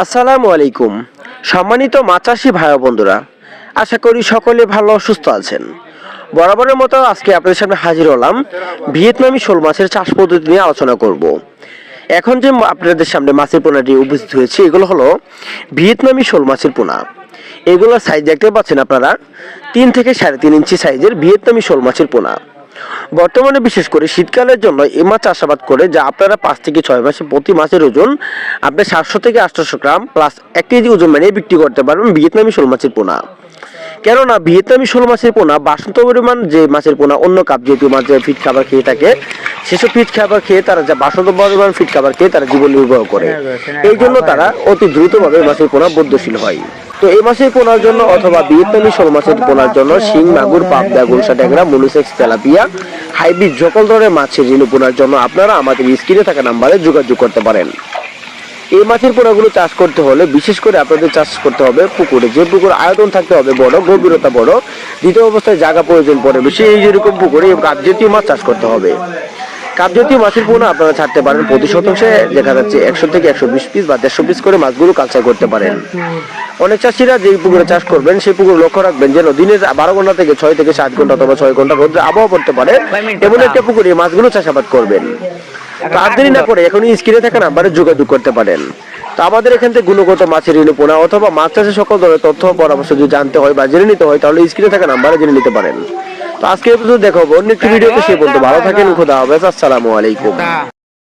আসসালামু আলাইকুম। সম্মানিত মাচাষি ভাই বন্ধুরা, আশা করি সকলে ভালো সুস্থ আছেন। বরাবরের মতো আজকে আপনাদের সামনে হাজির হলাম ভিয়েতনামি শোল মাছের চাষ পদ্ধতি নিয়ে আলোচনা করব। এখন যে আপনাদের সামনে মাছের পোনাটি উপস্থিত হয়েছে, এগুলো হলো ভিয়েতনামি শোল মাছের পোনা। এগুলোর সাইজ দেখতে পাচ্ছেন আপনারা, তিন থেকে সাড়ে তিন ইঞ্চি সাইজের ভিয়েতনামি শোল মাছের পোনা। বর্তমানে বিশেষ করে শীতকালের জন্য এই মাছ চাষাবাদ করে যা আপনারা পাঁচ থেকে ছয় মাসে প্রতি মাছের ওজন আপনি সাতশো থেকে আটশোশো গ্রাম প্লাস এক কেজি ওজন মানে বিক্রি করতে পারবেন ভিয়েতনামি শোল মাছের পোনা। কেননা ভিয়েতনামি শোল মাছের পোনা বাসন্ত পরিমাণ যে মাছের পোনা অন্য কাপ জাতীয় মাছ ফিট খাবার খেয়ে থাকে সেসব ফিট খাবার খেয়ে তারা যা বাসন্ত পরিমাণ ফিট খাবার খেয়ে তারা জীবন নির্বাহ করে। এই জন্য তারা অতি দ্রুতভাবে মাছের পোনা বদ্ধশীল হয়। তো এই মাছের পোনার জন্য অথবা ভিয়েতনামি শোল মাছের পোনার জন্য শিং, মাগুর, পাবদা, গুলশা, ট্যাংরা মনুসেক্স তেলাপিয়া, হাইব্রিড সকল ধরনের মাছের ঋণ পোনার জন্য আপনারা আমাদের স্ক্রিনে থাকা নাম্বারে যোগাযোগ করতে পারেন। এই মাছের পোনাগুলো চাষ করতে হলে বিশেষ করে আপনাদের চাষ করতে হবে পুকুরে। যে পুকুর আয়তন থাকতে হবে বড়, গভীরতা বড়, দ্বিতীয় অবস্থায় জায়গা প্রয়োজন পড়ে বেশি, এই যেরকম পুকুরে কাপ জাতীয় মাছ চাষ করতে হবে। কাপ জাতীয় মাছের পোনা আপনারা ছাড়তে পারেন প্রতি শতাংশে, দেখা যাচ্ছে একশো থেকে একশো বিশ পিস বা দেড়শো পিস করে মাছগুলো কালচার করতে পারেন। অনেক চাষিরা যে পুকুরে চাষ করবেন সেই পুকুর লক্ষ্য রাখবেন যেন দিনের বারো ঘণ্টা থেকে ছয় থেকে সাত ঘণ্টা অথবা ছয় ঘণ্টা রোদ্রে আবহাওয়া পড়তে পারে এমন একটা পুকুরে মাছগুলো চাষাবাদ করবেন। তো আর দেরি না করে এখনই স্ক্রিনে থাকা নাম্বারে যোগাযোগ করতে পারেন। তো আমাদের এখান থেকে গুণগত মাছের ঋণ অথবা মাছ চাষের সকল ধরনের তথ্য পরামর্শ যদি জানতে হয় বা জেনে নিতে হয় তাহলে স্ক্রিনে থাকা নাম্বারে জেনে নিতে পারেন। তো আজকে দেখাবো। অন্য একটি ভিডিওতে সে বলতে ভালো থাকেন খোদা হাফেজ আসসালামু আলাইকুম।